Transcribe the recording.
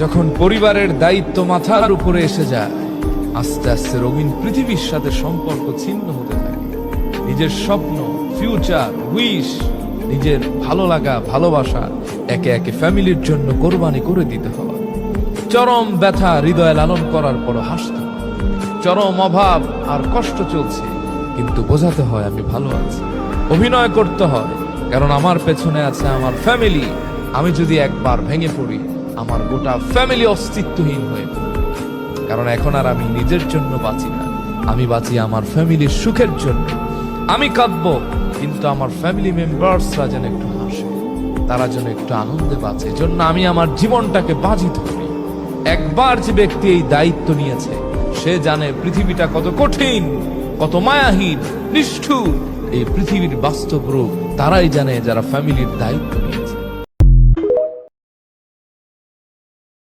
যখন পরিবারের দায়িত্ব মাথার উপরে এসে যায়, আস্তে আস্তে রঙিন পৃথিবীর সাথে সম্পর্ক ছিন্ন হতে থাকে। নিজের স্বপ্ন ফিউচার উইশ নিজের ভালো লাগা, ভালোবাসা একে একে ফ্যামিলির জন্য কোরবানি করে দিতে হয় চরম ব্যথা হৃদয় লালন করার পর হাসতে চরম অভাব আর কষ্ট চলছে, কিন্তু বোঝাতে হয় আমি ভালো আছি। অভিনয় করতে হয়, কারণ আমার পেছনে আছে আমার ফ্যামিলি আমি যদি একবার ভেঙে পড়ি আমার গোটা ফ্যামিলি অস্তিত্বহীন হয়ে কারণ এখন আর আমি নিজের জন্য বাঁচি না। আমি বাঁচি আমার ফ্যামিলির সুখের জন্য। আমি কাঁদবো, কিন্তু আমার ফ্যামিলি মেম্বার্সরা যেন একটু হাসে। তারা যেন একটু আনন্দে বাঁচে। জন্য আমি আমার জীবনটাকে বাজি ধরি। একবার যে ব্যক্তি এই দায়িত্ব নিয়েছে, সে জানে পৃথিবীটা কত কঠিন, কত মায়াহীন, নিষ্ঠুর। এই পৃথিবীর বাস্তব রূপ তারাই জানে যারা ফ্যামিলির দায়িত্ব